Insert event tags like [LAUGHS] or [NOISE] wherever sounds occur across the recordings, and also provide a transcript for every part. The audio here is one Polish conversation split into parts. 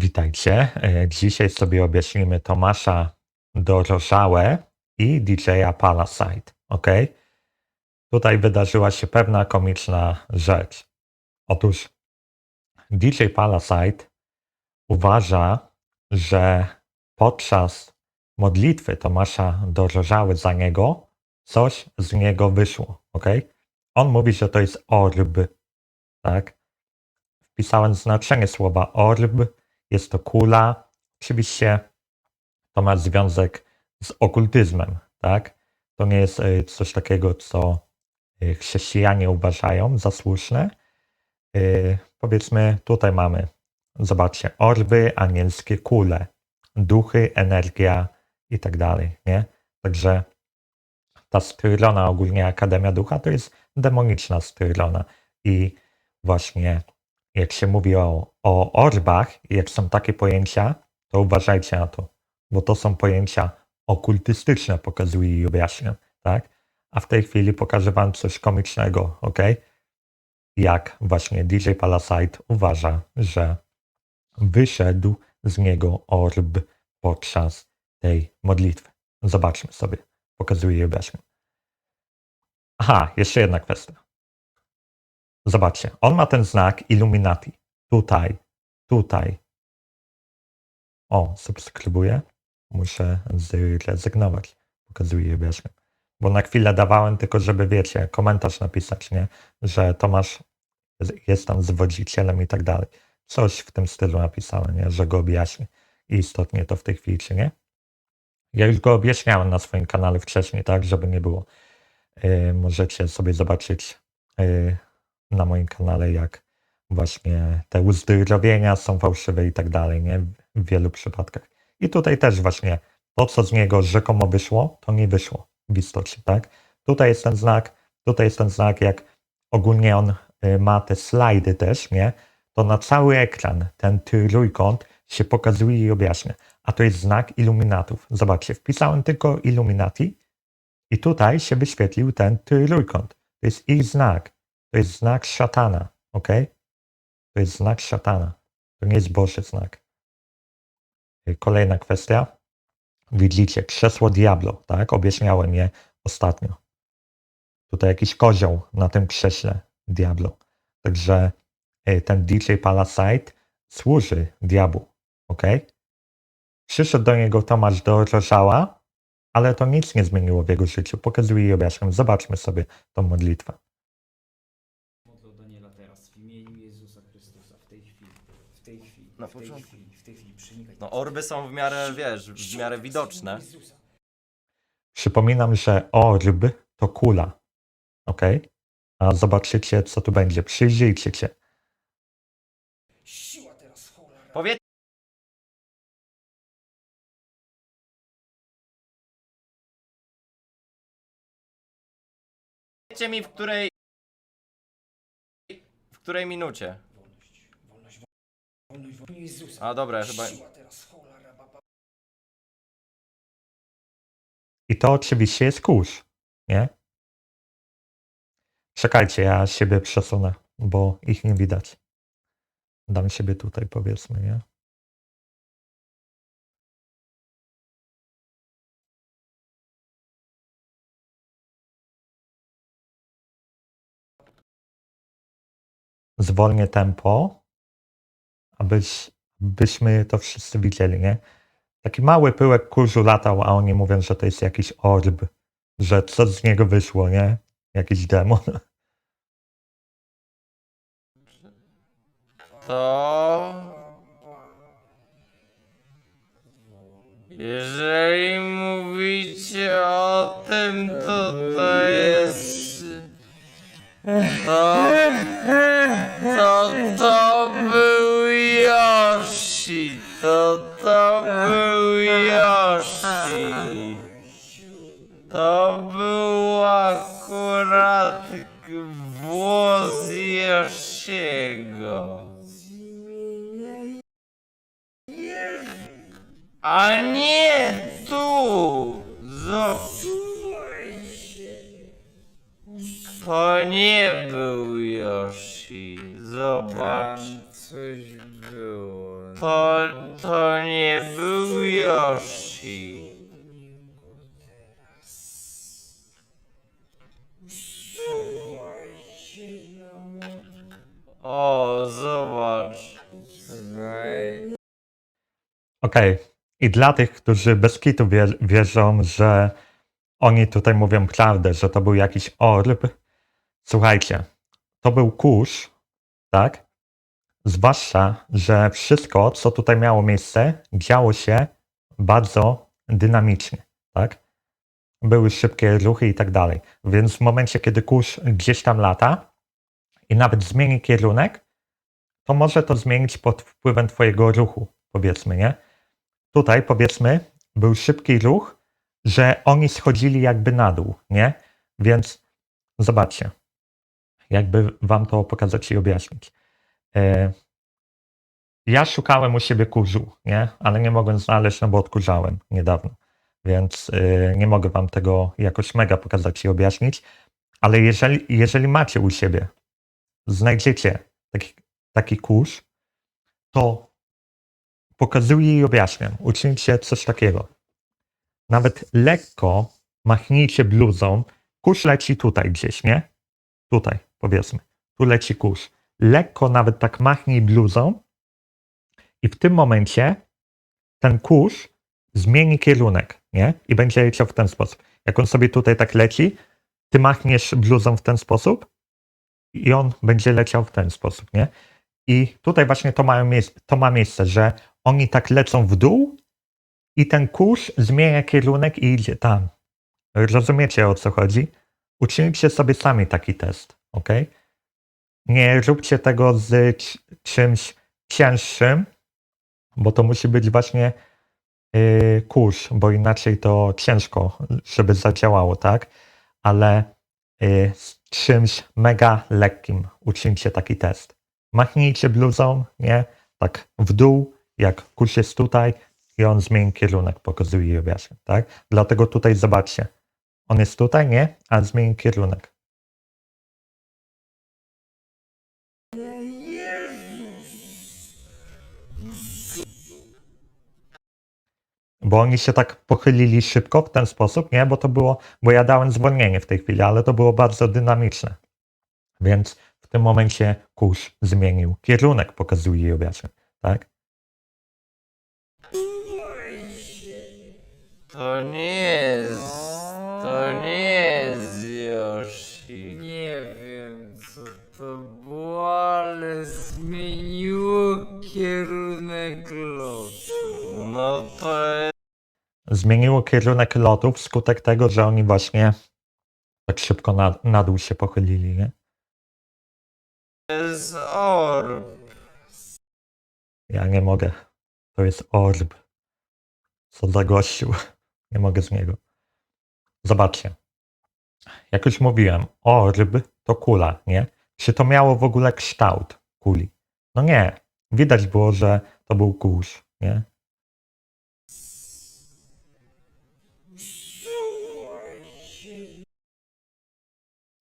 Witajcie. E, Dzisiaj sobie objaśnimy Tomasza Dorożałę i DJ-a Palasite. Ok? Tutaj wydarzyła się pewna komiczna rzecz. Otóż DJ Palasite uważa, że podczas modlitwy Tomasza Dorożały za niego coś z niego wyszło. Ok? On mówi, że to jest orb. Tak? Wpisałem znaczenie słowa orb jest to kula. Oczywiście to ma związek z okultyzmem, tak? To nie jest e, coś takiego, co e, chrześcijanie uważają za słuszne. E, Powiedzmy, tutaj mamy, zobaczcie, orby, anielskie kule, duchy, energia i tak dalej, nie? Także ta strylona, ogólnie Akademia Ducha, to jest demoniczna strylona i właśnie jak się mówi o, o orbach, jak są takie pojęcia, to uważajcie na to, bo to są pojęcia okultystyczne, pokazuję i objaśniam, tak? A w tej chwili pokażę wam coś komicznego, ok? Jak właśnie DJ Palasite uważa, że wyszedł z niego orb podczas tej modlitwy. Zobaczmy sobie. Pokazuję i objaśniam. Aha, jeszcze jedna kwestia. Zobaczcie, on ma ten znak Illuminati. Tutaj, tutaj. O, subskrybuję. Muszę zrezygnować. Pokazuję i objaśniam. Bo na chwilę dawałem tylko, żeby wiecie, komentarz napisać, nie? Że Tomasz jest tam zwodzicielem i tak dalej. Coś w tym stylu napisałem, nie? Że go objaśnię. I istotnie to w tej chwili, czy nie? Ja już go objaśniałem na swoim kanale wcześniej, tak? Żeby nie było. Yy, możecie sobie zobaczyć yy, na moim kanale, jak właśnie te uzdrowienia są fałszywe i tak dalej, nie? W wielu przypadkach. I tutaj też właśnie to, co z niego rzekomo wyszło, to nie wyszło w istocie, tak? Tutaj jest ten znak, tutaj jest ten znak, jak ogólnie on y, ma te slajdy też, nie? To na cały ekran ten trójkąt się pokazuje i objaśnia. A to jest znak iluminatów. Zobaczcie, wpisałem tylko Illuminati i tutaj się wyświetlił ten trójkąt. To jest ich znak. To jest znak szatana, ok? To jest znak szatana. To nie jest Boży znak. Y, Kolejna kwestia. Widzicie, krzesło Diablo, tak? Objaśniałem je ostatnio. Tutaj jakiś kozioł na tym krześle Diablo. Także y, ten DJ Palasite służy diabłu, ok? Przyszedł do niego Tomasz do Rożała, ale to nic nie zmieniło w jego życiu. Pokazuję i objaśniam. Zobaczmy sobie tą modlitwę. Modlę Daniela teraz w imieniu Jezusa Chrystusa w tej chwili. W tej chwili. Na w tej początku. chwili. W tej chwili przenikaj. No orby są w miarę, wiesz, w miarę widoczne. Przypominam, że orb to kula. Ok? A zobaczycie, co tu będzie. Przyjrzyjcie się. Siła teraz cholera. Powiedzcie mi, w której... W której minucie? Wolność, wolność, wolność, w imieniu Jezusa. A dobra, ja chyba... Siła teraz cholera. Baba. I to oczywiście jest kurz, nie? Czekajcie, ja siebie przesunę, bo ich nie widać. Dam siebie tutaj, powiedzmy, nie? Zwolnię tempo, abyś, byśmy to wszyscy widzieli, nie? Taki mały pyłek kurzu latał, a oni mówią, że to jest jakiś orb, że co z niego wyszło, nie? Jakiś demon. [LAUGHS] To... Jeżeli mówicie o tym, to to jest... To... To to był. To to był Yoshi. To był akurat włos Yoshiego. A nie tu! To nie był Yoshi. Zobacz. Tam coś było, to Okej. I dla tych, którzy bez kitu wie, wierzą, że oni tutaj mówią prawdę, że to był jakiś orb, słuchajcie, to był kurz, tak? Zwłaszcza, że wszystko, co tutaj miało miejsce, działo się bardzo dynamicznie, tak? Były szybkie ruchy i tak dalej. Więc w momencie, kiedy kurz gdzieś tam lata i nawet zmieni kierunek, to może to zmienić pod wpływem twojego ruchu, powiedzmy, nie? Tutaj, powiedzmy, był szybki ruch, że oni schodzili jakby na dół, nie? Więc zobaczcie, jakby wam to pokazać i objaśnić. E, ja szukałem u siebie kurzu, nie? Ale nie mogłem znaleźć, no bo odkurzałem niedawno. Więc e, nie mogę wam tego jakoś mega pokazać i objaśnić. Ale jeżeli, jeżeli macie u siebie, znajdziecie taki, taki kurz, to pokazuję i objaśniam. Uczyńcie coś takiego. Nawet lekko machnijcie bluzą. Kurz leci tutaj gdzieś, nie? Tutaj, powiedzmy. Tu leci kurz. Lekko nawet tak machnij bluzą i w tym momencie ten kurz zmieni kierunek, nie? I będzie leciał w ten sposób. Jak on sobie tutaj tak leci, ty machniesz bluzą w ten sposób i on będzie leciał w ten sposób, nie? I tutaj właśnie to, to ma miejsce, że oni tak lecą w dół i ten kurz zmienia kierunek i idzie tam. Rozumiecie o co chodzi? Uczyńcie sobie sami taki test, ok? Nie róbcie tego z czymś cięższym, bo to musi być właśnie yy, kurz, bo inaczej to ciężko, żeby zadziałało, tak? Ale yy, z czymś mega lekkim uczyńcie taki test. Machnijcie bluzą, nie? Tak w dół, jak kurz jest tutaj i on zmieni kierunek, pokazuje objaśnia, tak? Dlatego tutaj zobaczcie. On jest tutaj, nie? A zmieni kierunek. Bo oni się tak pochylili szybko w ten sposób, nie? Bo to było, bo ja dałem zwolnienie w tej chwili, ale to było bardzo dynamiczne. Więc w tym momencie kurz zmienił kierunek, pokazuje i objaśnia, tak? To nie jest. To nie jest Yoshi. Nie wiem co to było, ale zmieniło kierunek lotu. No to jest. zmieniło kierunek lotu wskutek tego, że oni właśnie tak szybko na, na dół się pochylili, nie? jest orb. Ja nie mogę. To jest orb. Co za gościu. Nie mogę z niego. Zobaczcie. Jak już mówiłem, orb to kula, nie? Czy to miało w ogóle kształt kuli? No nie. Widać było, że to był kurz, nie?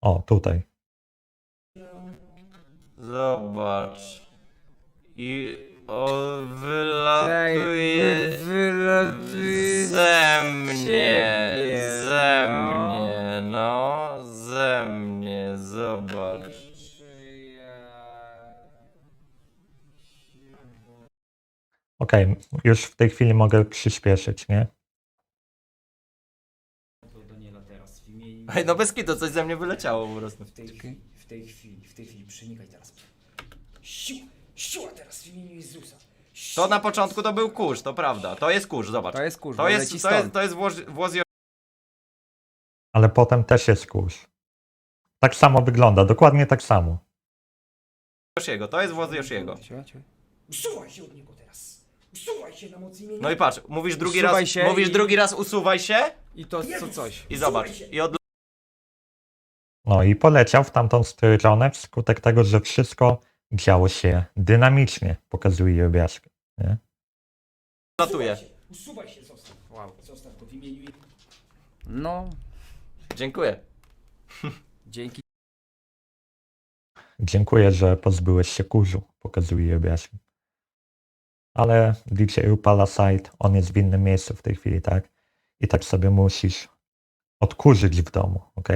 O, tutaj. Zobacz. I on wylatuje Wylatuje mnie. Ze mnie, no. Ze mnie, zobacz. Okej, już w tej chwili mogę przyspieszyć, nie? Do Daniela teraz w imieniu... Ej, no bez kitu, coś ze mnie wyleciało po prostu. W tej chwili, w tej chwili, w tej chwili przenikaj teraz. Siła, siła teraz w imieniu Jezusa. To na początku to był kurz, to prawda. To jest kurz, zobacz. To jest kurz, To bo jest, to jest, stąd. to jest włoż, włos Ale potem też jest kurz. Tak samo wygląda, dokładnie tak samo. Yoshiego, to jest włos Yoshiego. Cio. Usuwaj się od niego teraz. Usuwaj się na moc imienia. No i patrz, mówisz drugi Usuwaj raz, się mówisz i- drugi raz usuwaj się I to co coś. i zobacz. I od No i poleciał w tamtą stronę wskutek tego, że wszystko działo się dynamicznie, pokazuje i objaśnia. Nie? latuje. Usuwaj się, zostaw. Wow. Zostaw go w imieniu No, Dziękuję. dzięki. Dziękuję, że pozbyłeś się kurzu, pokazuje i objaśnia. ale DJ Palasite, on jest w innym miejscu w tej chwili, tak? I tak sobie musisz odkurzyć w domu, ok?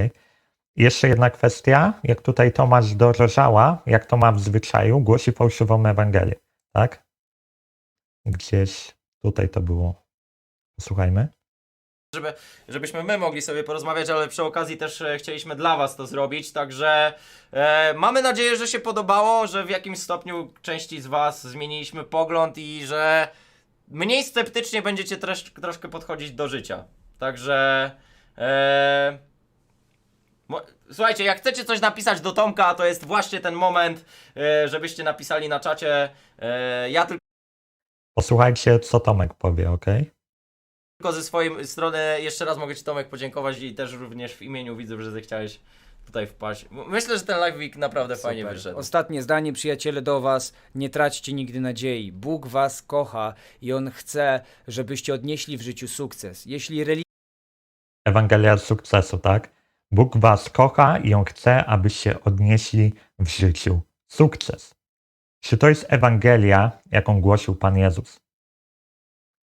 Jeszcze jedna kwestia, jak tutaj Tomasz do Rożała, jak to ma w zwyczaju, głosi fałszywą Ewangelię, tak? Gdzieś tutaj to było. Posłuchajmy. żeby, żebyśmy my mogli sobie porozmawiać, ale przy okazji też e, chcieliśmy dla Was to zrobić, także e, mamy nadzieję, że się podobało, że w jakimś stopniu części z Was zmieniliśmy pogląd i że mniej sceptycznie będziecie trosz, troszkę podchodzić do życia. Także e, mo- słuchajcie, jak chcecie coś napisać do Tomka, to jest właśnie ten moment, e, żebyście napisali na czacie. E, ja tylko Posłuchajcie, co Tomek powie, ok? Tylko ze swojej strony jeszcze raz mogę Ci Tomek podziękować i też również w imieniu widzów, że zechciałeś tutaj wpaść. Myślę, że ten live week naprawdę fajnie Super. wyszedł. Ostatnie zdanie, przyjaciele, do Was. Nie traćcie nigdy nadziei. Bóg Was kocha i On chce, żebyście odnieśli w życiu sukces. Jeśli religia Ewangelia sukcesu, tak? Bóg was kocha i on chce, abyście odnieśli w życiu sukces. Czy to jest Ewangelia, jaką głosił Pan Jezus?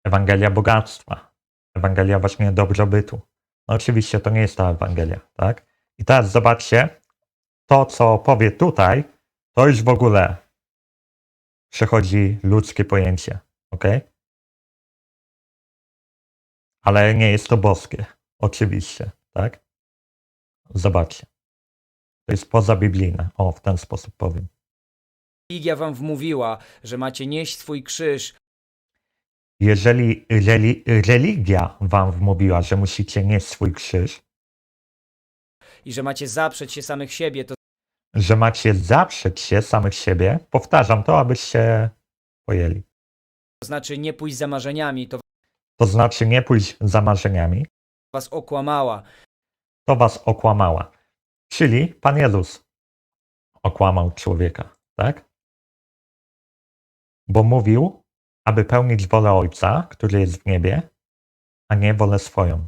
Ewangelia bogactwa, Ewangelia właśnie dobrobytu. No oczywiście to nie jest ta Ewangelia, tak? I teraz zobaczcie, to co powie tutaj, to już w ogóle przechodzi ludzkie pojęcie, ok? Ale nie jest to boskie. Oczywiście, tak? Zobaczcie. To jest pozabiblijne. O, w ten sposób powiem. Wam wmówiła, że macie nieść swój krzyż, Jeżeli reli religia wam wmówiła, że musicie nieść swój krzyż, i że macie zaprzeć się samych siebie, to że macie zaprzeć się samych siebie, powtarzam to, abyście pojęli. znaczy nie pójść za marzeniami, to To znaczy nie pójść za marzeniami, Was okłamała. To was okłamała. Czyli Pan Jezus okłamał człowieka, tak? Bo mówił, aby pełnić wolę Ojca, który jest w niebie, a nie wolę swoją.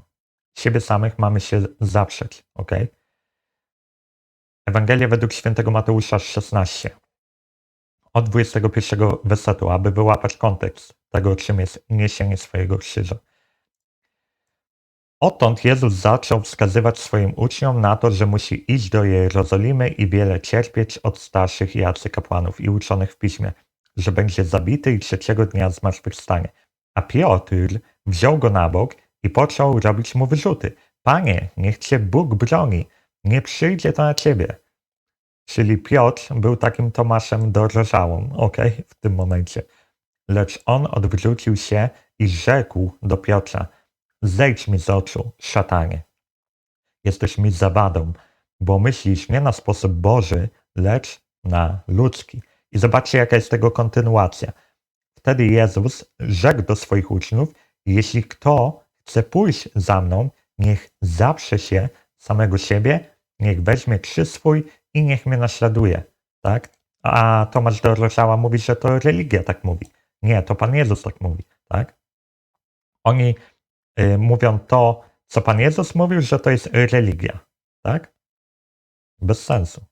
Siebie samych mamy się zaprzeć, ok? Ewangelia według świętego Mateusza 16. Od 21 wersetu, aby wyłapać kontekst tego, czym jest niesienie swojego krzyża. Odtąd Jezus zaczął wskazywać swoim uczniom na to, że musi iść do Jerozolimy i wiele cierpieć od starszych i arcykapłanów i uczonych w piśmie, że będzie zabity i trzeciego dnia zmartwychwstanie. A Piotr wziął go na bok i począł robić mu wyrzuty. Panie, niech cię Bóg broni, nie przyjdzie to na ciebie. Czyli Piotr był takim Tomaszem dorożałą, ok, w tym momencie. Lecz on odwrócił się i rzekł do Piotra, zejdź mi z oczu, szatanie. Jesteś mi zawadą, bo myślisz nie na sposób Boży, lecz na ludzki. I zobaczcie, jaka jest tego kontynuacja. Wtedy Jezus rzekł do swoich uczniów, jeśli kto chce pójść za mną, niech zaprze się samego siebie, niech weźmie krzyż swój i niech mnie naśladuje. Tak? A Tomasz do Roszała mówi, że to religia tak mówi. Nie, to Pan Jezus tak mówi. Tak? Oni mówią to, co Pan Jezus mówił, że to jest religia. Tak? Bez sensu.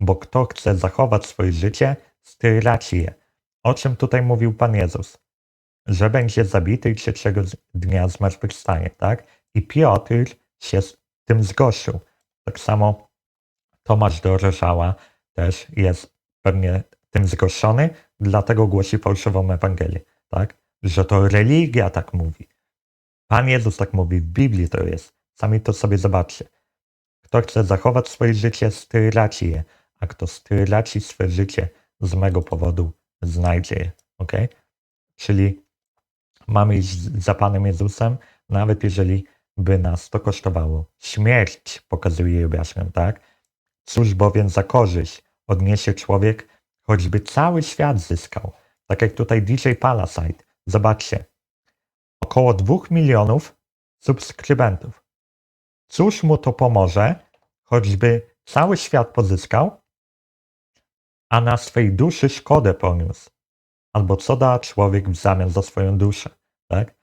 Bo kto chce zachować swoje życie, straci je. O czym tutaj mówił Pan Jezus? Że będzie zabity i trzeciego dnia zmartwychwstanie, tak? I Piotr się z tym zgościł. Tak samo Tomasz do Rożała też jest pewnie tym zgłoszony, dlatego głosi fałszywą Ewangelię, tak? Że to religia tak mówi. Pan Jezus tak mówi, w Biblii to jest. Sami to sobie zobaczcie. Kto chce zachować swoje życie, straci je, a kto straci swoje życie z mego powodu, znajdzie je. Ok? Czyli mamy iść za Panem Jezusem, nawet jeżeli by nas to kosztowało. Śmierć pokazuje i objaśniam, tak? Cóż bowiem za korzyść odniesie człowiek, choćby cały świat zyskał. Tak jak tutaj DJ Palasite. Zobaczcie. Około dwóch milionów subskrybentów. Cóż mu to pomoże, choćby cały świat pozyskał, a na swej duszy szkodę poniósł? Albo co da człowiek w zamian za swoją duszę, tak?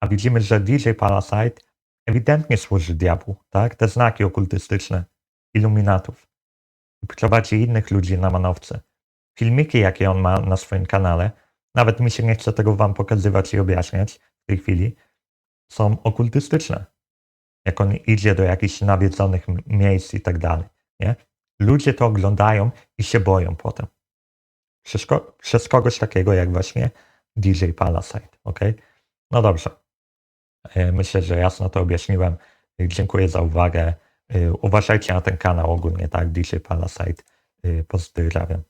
A widzimy, że DJ Palasite ewidentnie służy diabłu, tak? Te znaki okultystyczne iluminatów. Prowadzi innych ludzi na manowce. Filmiki, jakie on ma na swoim kanale, nawet mi się nie chce tego wam pokazywać i objaśniać w tej chwili, są okultystyczne. Jak on idzie do jakichś nawiedzonych miejsc i tak dalej, nie? Ludzie to oglądają i się boją potem. Przez, ko- przez kogoś takiego jak właśnie DJ Palasite, ok? No dobrze. E, Myślę, że jasno to objaśniłem. Dziękuję za uwagę. E, Uważajcie na ten kanał ogólnie, tak? DJ Palasite. Pozdrawiam.